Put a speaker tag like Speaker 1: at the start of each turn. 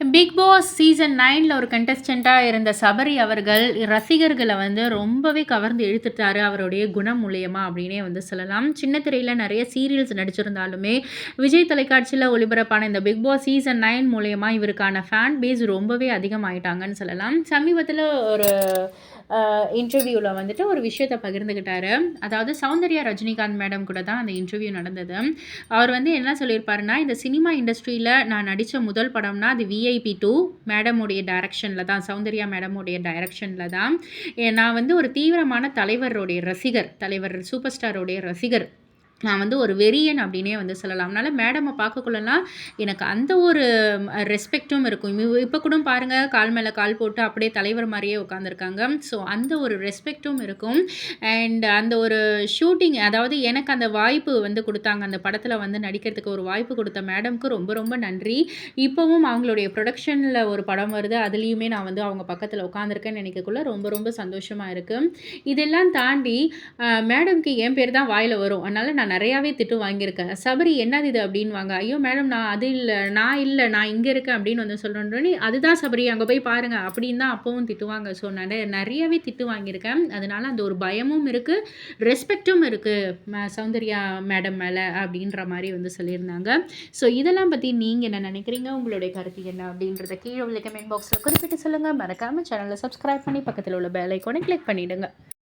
Speaker 1: Big Boss season நைனில் ஒரு கண்டஸ்டண்ட்டாக இருந்த சபரி அவர்கள் ரசிகர்களை வந்து ரொம்பவே கவர்ந்து இழுத்துட்டாரு அவருடைய குணம் மூலியமா அப்படின்னே வந்து சொல்லலாம். சின்ன திரையில் நிறைய சீரியல்ஸ் நடிச்சிருந்தாலுமே விஜய் தொலைக்காட்சியில் ஒளிபரப்பான இந்த பிக் பாஸ் சீசன் நைன் மூலயமா இவருக்கான ஃபேன் பேஸ் ரொம்பவே அதிகமாயிட்டாங்கன்னு சொல்லலாம். சமீபத்தில் ஒரு இன்டர்வியூவில் வந்துட்டு ஒரு விஷயத்தை பகிர்ந்துக்கிட்டாரு அதாவது சௌந்தர்யா ரஜினிகாந்த் மேடம் கூட தான் அந்த இன்டர்வியூ நடந்தது. அவர் வந்து என்ன சொல்லியிருப்பாருன்னா இந்த சினிமா இண்டஸ்ட்ரியில் நான் நடித்த முதல் படம்னா அது விஐபி டூ மேடமுடைய டைரக்ஷனில் தான் சௌந்தர்யா மேடமுடைய டைரக்ஷனில் தான். நான் வந்து ஒரு தீவிரமான தலைவருடைய ரசிகர் தலைவர் சூப்பர் ஸ்டாரோடைய ரசிகர். நான் வந்து ஒரு வெறியன் அப்படின்னே வந்து சொல்லலாம். அதனால் மேடமை பார்க்கக்குள்ளலாம் எனக்கு அந்த ஒரு ரெஸ்பெக்டும் இருக்கும். இப்போ கூட பாருங்கள் கால் மேலே கால் போட்டு அப்படியே தலைவர் மாதிரியே உட்காந்துருக்காங்க ஸோ அந்த ஒரு ரெஸ்பெக்டும் இருக்கும். அண்ட் அந்த ஒரு ஷூட்டிங் அதாவது எனக்கு அந்த வாய்ப்பு வந்து கொடுத்தாங்க. அந்த படத்தில் வந்து நடிக்கிறதுக்கு ஒரு வாய்ப்பு கொடுத்த மேடம்க்கு ரொம்ப ரொம்ப நன்றி. இப்போவும் அவங்களுடைய ப்ரொடக்ஷனில் ஒரு படம் வருது. அதுலேயுமே நான் வந்து அவங்க பக்கத்தில் உட்காந்துருக்கேன்னு நினைக்கக்குள்ள ரொம்ப ரொம்ப சந்தோஷமாக இருக்குது இதெல்லாம் தாண்டி மேடம்க்கு என் பேர் தான் வாயில் வரும். அதனால் நான் நிறையாவே திட்டு வாங்கியிருக்கேன். சபரி என்னது இது? அப்படின்வாங்க ஐயோ மேடம் நான் அது இல்லை நான் இல்லை நான் இங்கே இருக்கேன் அப்படின்னு வந்து சொல்கிறேன் அதுதான் சபரி அங்கே போய் பாருங்கள் அப்படின்னு தான் அப்போவும் திட்டுவாங்க. ஸோ நிறைய நிறையவே திட்டு வாங்கியிருக்கேன். அதனால் அந்த ஒரு பயமும் இருக்குது ரெஸ்பெக்டும் இருக்குது சௌந்தர்யா மேடம் மேலே அப்படின்ற மாதிரி வந்து சொல்லியிருந்தாங்க. ஸோ இதெல்லாம் பற்றி நீங்கள் என்ன நினைக்கிறீங்க? உங்களுடைய கருத்து என்ன? அப்படின்றத கீழே உள்ள கமெண்ட் பாக்ஸில் குறிப்பிட்டு சொல்லுங்கள் மறக்காமல் சேனலை சப்ஸ்கிரைப் பண்ணி பக்கத்தில் உள்ள பெல் ஐக்கோனை கிளிக் பண்ணிவிடுங்க